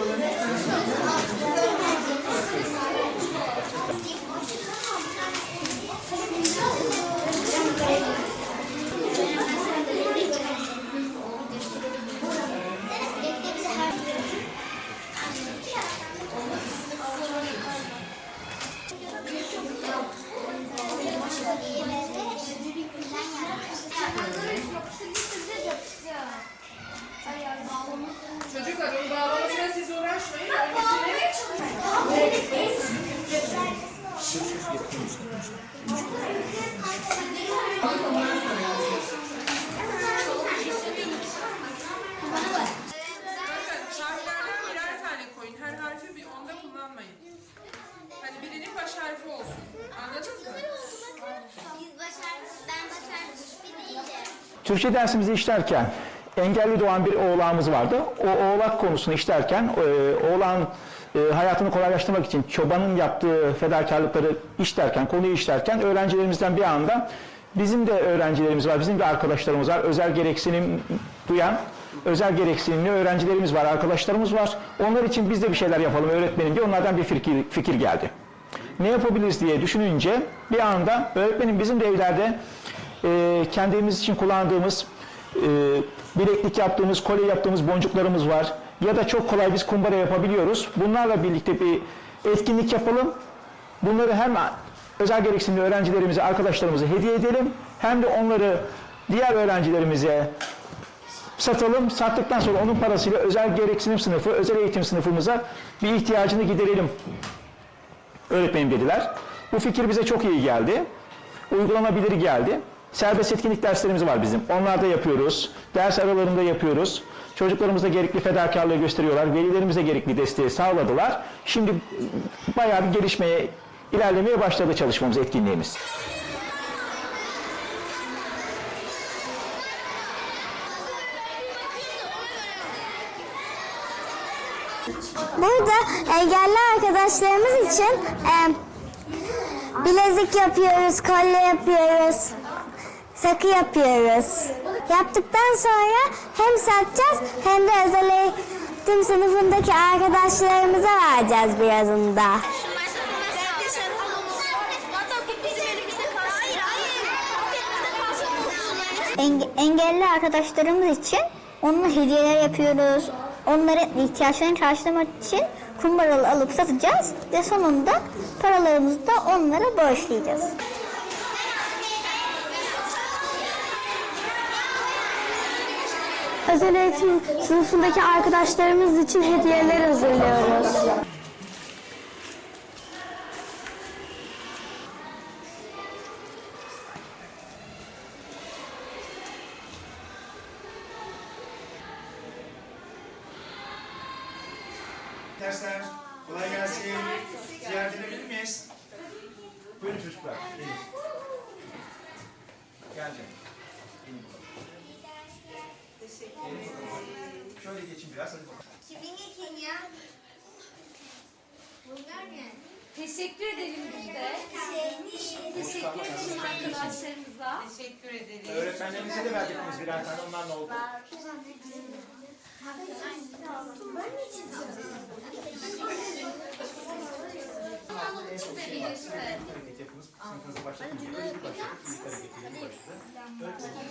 Çocuklar Türkçe dersimizi işlerken engelli doğan bir oğlağımız vardı. O oğlak konusunu işlerken e, oğlan e, hayatını kolaylaştırmak için çobanın yaptığı fedakarlıkları işlerken, konuyu işlerken öğrencilerimizden bir anda bizim de öğrencilerimiz var, bizim de arkadaşlarımız var. Özel gereksinim duyan, özel gereksinimli öğrencilerimiz var, arkadaşlarımız var. Onlar için biz de bir şeyler yapalım öğretmenim diye onlardan bir fikir, fikir geldi. Ne yapabiliriz diye düşününce bir anda öğretmenim bizim de evlerde e, kendimiz için kullandığımız e, bileklik yaptığımız, kolye yaptığımız boncuklarımız var. Ya da çok kolay biz kumbara yapabiliyoruz. Bunlarla birlikte bir etkinlik yapalım. Bunları hem özel gereksinimli öğrencilerimize, arkadaşlarımıza hediye edelim. Hem de onları diğer öğrencilerimize satalım. Sattıktan sonra onun parasıyla özel gereksinim sınıfı, özel eğitim sınıfımıza bir ihtiyacını giderelim öğretmenim dediler. Bu fikir bize çok iyi geldi. Uygulanabilir geldi. Serbest etkinlik derslerimiz var bizim. Onlarda yapıyoruz. Ders aralarında yapıyoruz. Çocuklarımız da gerekli fedakarlığı gösteriyorlar. Velilerimiz de gerekli desteği sağladılar. Şimdi bayağı bir gelişmeye, ilerlemeye başladı çalışmamız, etkinliğimiz. Burada engelli arkadaşlarımız için e, bilezik yapıyoruz, kolye yapıyoruz, sakı yapıyoruz. Yaptıktan sonra hem satacağız hem de özel eğitim sınıfındaki arkadaşlarımıza vereceğiz birazını da. Enge- engelli arkadaşlarımız için onunla hediyeler yapıyoruz. Onların ihtiyaçlarını karşılamak için kumbaralı alıp satacağız ve sonunda paralarımızı da onlara borçlayacağız. Özel eğitim sınıfındaki arkadaşlarımız için hediyeler hazırlıyoruz. Dersler kolay gelsin. Ziyaret edebilir miyiz? Buyurun çocuklar. Gelin. Gelin. Şöyle geçin biraz. Hadi bakalım. Kimin için ya? Bunlar ne? Teşekkür edelim biz de. Teşekkür edelim arkadaşlarımıza. Teşekkür ederim. Öğretmenlerinize de verdik biz birer tane. Onlar ne oldu? Hareket yapınız. Sınıfınızı başladık. İlk hareketiyle başladı. Öğretmenlerinize